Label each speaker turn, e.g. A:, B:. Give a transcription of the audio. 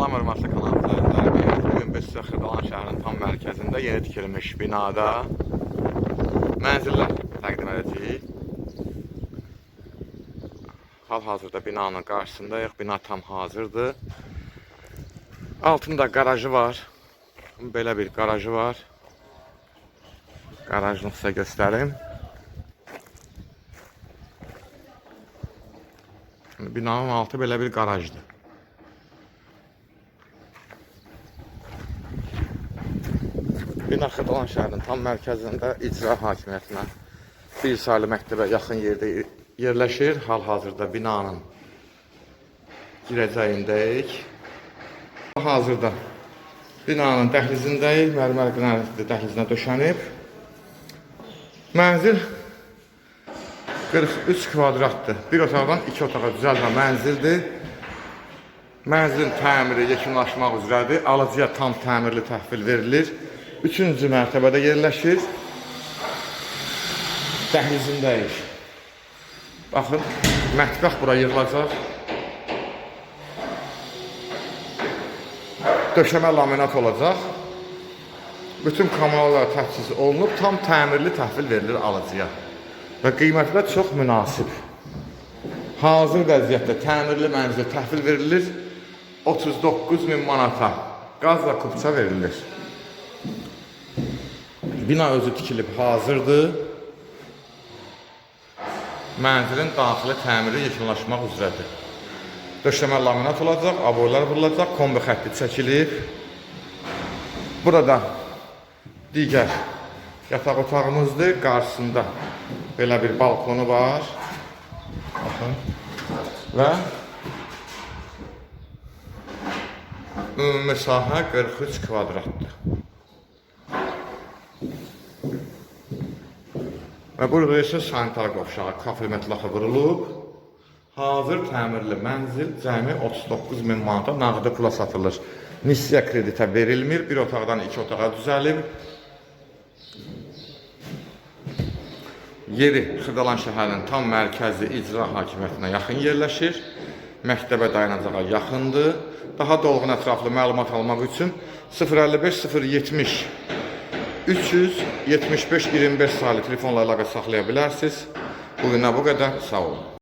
A: Salam hörmətli kanal izləyicilərimiz. Bugün biz sizə Xırdalan şəhərinin tam mərkəzində yeni tikilmiş binada mənzillər təqdim edəcəyik. Hal-hazırda binanın qarşısındayıq. Bina tam hazırdır. Altında qarajı var. Belə bir qarajı var. Qarajını sizə göstərim. Binanın altı belə bir qarajdır. Bina Xırdalan şəhərinin tam mərkəzində icra hakimiyyətinə bir saylı məktəbə yaxın yerdə yerləşir. Hal-hazırda binanın girəcəyindəyik. Hazırda binanın dəhlizindəyik. Mərmər qranitli dəhlizinə döşənib. Mənzil 43 kvadratdır. Bir otaqdan iki otağa düzəlmə mənzildir. Mənzilin təmiri yekunlaşmaq üzrədir. Alıcıya tam təmirli təhvil verilir. Üçüncü mərtəbədə yerləşir. Dəhlizindəyik. Baxın, mətbəx bura yığılacaq. Döşəmə laminat olacaq. Bütün kanallar təchiz olunub, tam təmirli təhvil verilir alıcıya. Və qiymətlər çox münasib. Hazır vəziyyətdə təmirli mənzil təhvil verilir 39 min manata. Qazla kupça verilir. Bina özü tikilib hazırdır. Mənzilin daxili təmiri yekunlaşmaq üzrədir. Döşəmə laminat olacaq, aborlar vurulacaq, kombi xətti çəkilib. Burada digər yataq otağımızdır. Qarşısında belə bir balkonu var. Baxın. Və ümumi sahə 43 kvadratdır. Və burada isə sanitar qovşağı, kafe mətlaxı vurulub. Hazır təmirli mənzil cəmi 39 min manata nağdı pula satılır. Nisiya kreditə verilmir. Bir otaqdan iki otağa düzəlib. Yeri Xırdalan şəhərinin tam mərkəzi icra hakimiyyətinə yaxın yerləşir. Məktəbə dayanacağa yaxındır. Daha dolğun ətraflı məlumat almaq üçün 055 070 375 25 saylı telefonla əlaqə saxlaya bilərsiniz. Bugünə bu qədər. Sağ olun.